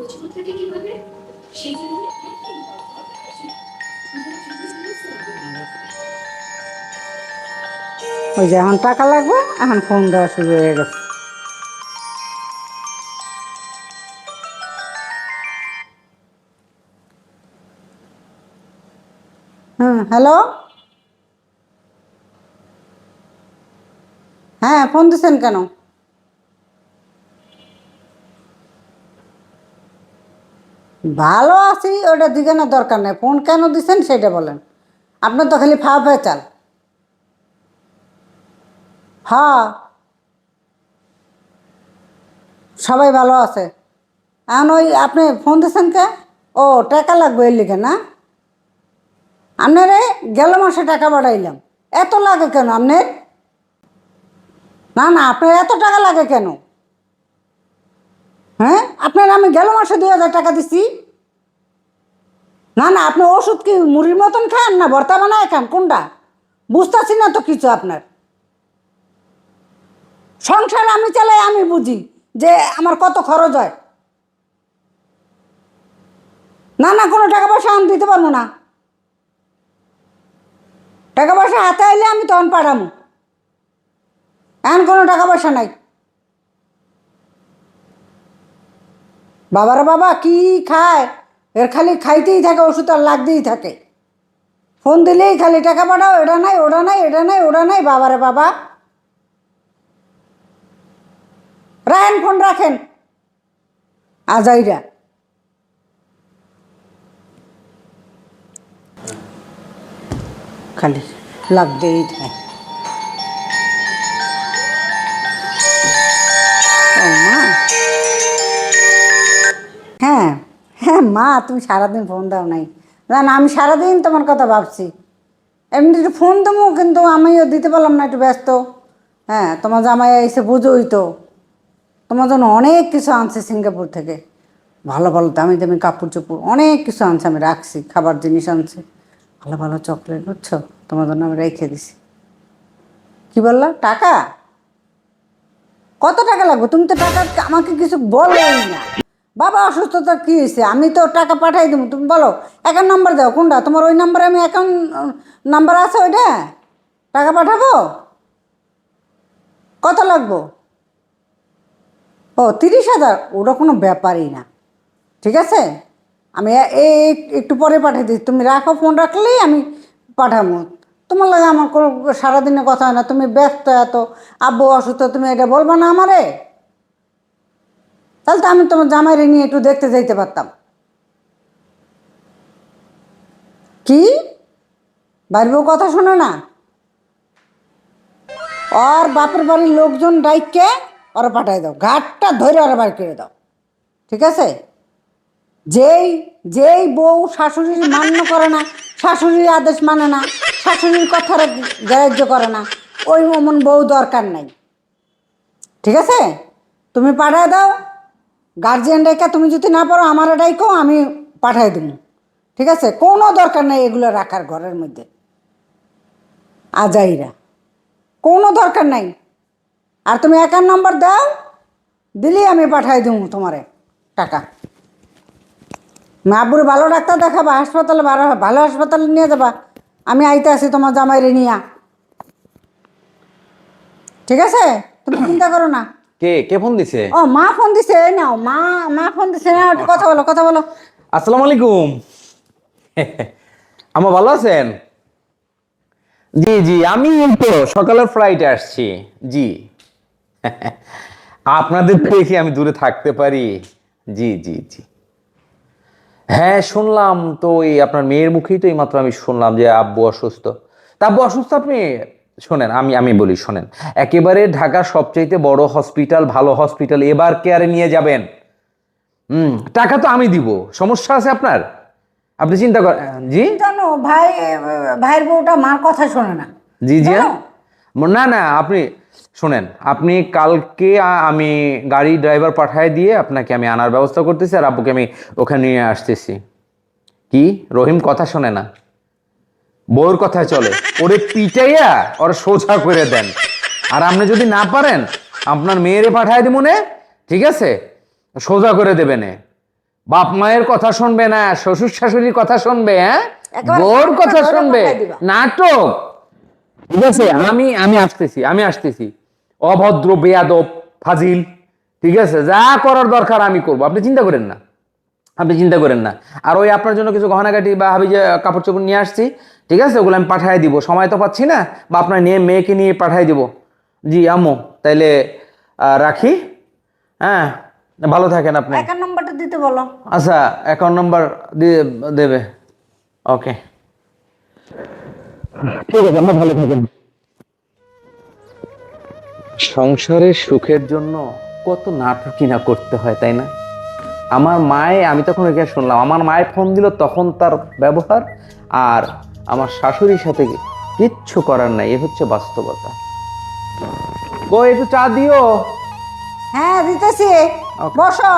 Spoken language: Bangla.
মজবুত থাকে কীভাবে? সেই জন্য ওই যে এখন টাকা লাগবে, এখন ফোন দেওয়া শুরু হয়ে গেছে। হুম হ্যালো হ্যাঁ ফোন দিচ্ছেন কেন? ভালো আছি, ওটা দিকে না দরকার নেই। ফোন কেন দিচ্ছেন সেটা বলেন। আপনার তো খালি ফা ফা চাল। হ্যাঁ। সবাই ভালো আছে। এখন ওই আপনি ফোন দিয়েছেন কে? ও, টাকা লাগবে এর লিখে না? আপনারে গেল মাসে টাকা বাড়াইলাম এত লাগে কেন আপনার? না না, আপনার এত টাকা লাগে কেন? হ্যাঁ? আপনার আমি গেল মাসে দুই হাজার টাকা দিছি। না না, আপনি ওষুধ কি মুড়ির মতন খান না ভর্তা বানায় খান? কোনটা? বুঝতেছি না তো কিছু আপনার। সংসার আমি চালাই, আমি বুঝি যে আমার কত খরচ হয়। না না, কোনো টাকা পয়সা আমি দিতে পারব না। টাকা পয়সা হাতে আইলে আমি তখন পাঠাবো এখন কোনো টাকা পয়সা নাই। বাবারা বাবা, কি খায়? এর খালি খাইতেই থাকে, ওষুধ আর লাগতেই থাকে। ফোন দিলেই খালি টাকা পাঠাও, এটা নাই, ওটা নাই, এটা নাই, ওটা নাই বাবারে বাবা। রাখেন, ফোন রাখেন। আজাইরা। খালি লাগতেই থাকে। মা, তুমি সারাদিন ফোন দাও নাই। না আমি সারাদিন তোমার কথা ভাবছি। এমনি একটু ফোন দেবো, কিন্তু আমিও দিতে পারলাম না, একটু ব্যস্ত। হ্যাঁ তোমার জামাই এসে বুঝোই তো। তোমার জন্য অনেক কিছু আনছে সিঙ্গাপুর থেকে। ভালো ভালো দামি দামি কাপড় চোপড়, অনেক কিছু আনছে আমি, রাখছি, খাবার জিনিস আনছে। ভালো ভালো চকলেট বুঝছ? তোমার জন্য আমি রেখে দিছি। কি বলল? টাকা? কত টাকা লাগবে? তুমি তো টাকা আমাকে কিছু বলোই না। বাবা, অসুস্থতা কী হয়েছে আমি তো টাকা পাঠাই দেবো তুমি বলো। অ্যাকাউন্ট নাম্বার দাও, কোনটা? তোমার ওই নাম্বারে আমি অ্যাকাউন্ট নাম্বার আছে ওইটা? টাকা পাঠাবো? কত লাগবো? ও, তিরিশ হাজার। ওটা কোনো ব্যাপারই না। ঠিক আছে? আমি এই একটু পরে পাঠিয়ে দিই তুমি রাখো ফোন রাখলেই আমি পাঠাবো। তোমার লাগে আমার কোনো সারাদিনে কথা হয় না। তুমি ব্যস্ত এত। আব্বু অসুস্থ, তুমি এটা বলবা না আমারে? তাহলে তো আমি তোমার জামাইরে নিয়ে একটু দেখতে যাইতে পারতাম। কি? বাড়ির বউ কথা শোনো না? ওর বাপের বাড়ির লোকজন ডাইককে ওরা পাঠাই দাও, ঘাটটা ধরে ওরা বাড়ি করে দাও। ঠিক আছে? যেই যেই বউ শাশুড়ির মান্য করে না, শাশুড়ির আদেশ মানে না, শাশুড়ির কথা গ্রাহ্য করে না, ওই অমন বউ দরকার নাই। ঠিক আছে? তুমি পাঠায় দাও গার্জিয়ান রেখা তুমি যদি না পারো, আমার এটাই ডাইকো আমি পাঠাই দেবো ঠিক আছে? কোনো দরকার নেই এগুলো রাখার ঘরের মধ্যে। আজাইরা। কোনো দরকার নাই। আর তুমি একার নম্বর দাও, দিলেই আমি পাঠাই দেবো তোমারে, টাকা। মাবুর ভালো ডাক্তার দেখাবা, হাসপাতালে ভালো ভালো হাসপাতালে নিয়ে যাবা। আমি আইতে আসি তোমার জামাইরে নিয়া। ঠিক আছে? তুমি চিন্তা করো না। কে কে ফোন দিছে? ও মা ফোন দিছে নাও মা মা ফোন দিছে না একটু কথা বলো কথা বলো। আসসালামু আলাইকুম। আমার ভালো আছেন? জি জি আমি এই তো সকালের ফ্লাইটে আসছি জি। আপনাদের দেখে আমি দূরে থাকতে পারি জি জি জি। হ্যাঁ শুনলাম তো এই আপনার মেয়ের মুখেই তো এইমাত্র আমি শুনলাম যে আব্বু অসুস্থ। তা আব্বু অসুস্থ আপনি? শোনেন আমি আমি বলি শোনেন। একেবারে ঢাকার সবচাইতে বড় হসপিটাল ভালো হসপিটাল এবার কেয়ারে নিয়ে যাবেন। হুম টাকা তো আমি দিব সমস্যা আছে আপনার? আপনি চিন্তা করেন জি? জানো ভাই ভাইয়ের বউটা মার কথা শোনে না। জি জি না না আপনি শোনেন আপনি কালকে আমি গাড়ি ড্রাইভার পাঠায় দিয়ে আপনাকে আমি আনার ব্যবস্থা করতেছি আর আব্বুকে আমি ওখানে নিয়ে আসতেছি। কি? রহিম কথা শোনে না। বউর কথায় চলে। ওরে পিটাইয়া ওর সোজা করে দেন। আর আপনি যদি না পারেন আপনার মেয়েরে পাঠায় দিব নে ঠিক আছে? সোজা করে দেবেন বাপ মায়ের কথা শুনবে না শ্বশুর শাশুড়ির কথা শুনবে হ্যাঁ? বোর কথা শুনবে। নাটক। ঠিক আছে? আমি আমি আসতেছি আমি আসতেছি। অভদ্র বেয়াদব ফাজিল ঠিক আছে? যা করার দরকার আমি করব। আপনি চিন্তা করেন না। আপনি চিন্তা করেন না। আর ওই আপনার জন্য কিছু গহনাগাটি বা হাবি যে কাপড় চোপড় নিয়ে আসছি ঠিক আছে? ওগুলো আমি পাঠিয়ে দিব। সময় তো পাচ্ছি না বা আপনার নিয়ে মেয়েকে নিয়ে পাঠিয়ে দিব। জি আম্মু তাইলে রাখি। হ্যাঁ ভালো থাকেন আপনি। একার নম্বরটা দিতে বলো। আচ্ছা অ্যাকাউন্ট নাম্বার দিয়ে দেবে। ওকে। ঠিক আছে আমরা ভালো থাকেন। সংসারের সুখের জন্য কত নাটকই না করতে হয় তাই না? আমার মায়ে আমি তখন এখানে শুনলাম আমার মায়ের ফোন দিল তখন তার ব্যবহার আর আমার শাশুড়ির সাথে কিচ্ছু করার নাই এ হচ্ছে বাস্তবতা। ও একটু চা দিও। হ্যাঁ দিতেছি। বসো।